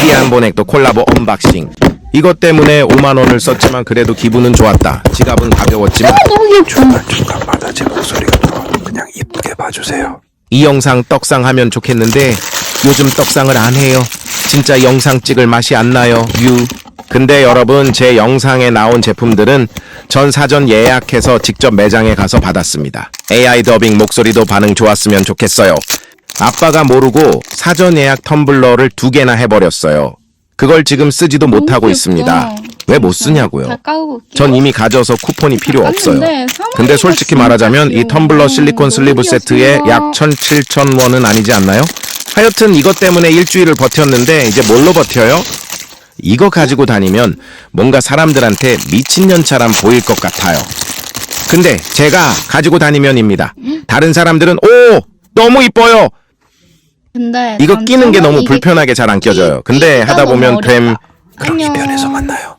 미디안 보넥도 콜라보 언박싱. 이것 때문에 5만 원을 썼지만 그래도 기분은 좋았다. 지갑은 가벼웠지만 너무 귀엽죠. 중간 중간마다 제 목소리가 들어오면 그냥 이쁘게 봐주세요. 이 영상 떡상 하면 좋겠는데 요즘 떡상을 안 해요. 진짜 영상 찍을 맛이 안 나요. 유. 근데 여러분 제 영상에 나온 제품들은 전 사전 예약해서 직접 매장에 가서 받았습니다. AI 더빙 목소리도 반응 좋았으면 좋겠어요. 아빠가 모르고 사전 예약 텀블러를 두 개나 해버렸어요. 그걸 지금 쓰지도 못하고 귀엽다. 있습니다. 왜 못 쓰냐고요? 전 이미 가져서 쿠폰이 필요 없어요. 근데 솔직히 말하자면 이. 텀블러 실리콘 슬리브 세트에. 약 1,700원은 아니지 않나요? 하여튼 이것 때문에 일주일을 버텼는데 이제 뭘로 버텨요? 이거 가지고 다니면 뭔가 사람들한테 미친년처럼 보일 것 같아요. 근데 제가 가지고 다니면입니다. 다른 사람들은 오! 너무 이뻐요! 근데 이거 난 끼는 게 너무 이게 불편하게 잘 안 껴져요. 근데 하다 보면 됨 어렵다. 그럼 안녕. 이변에서 만나요.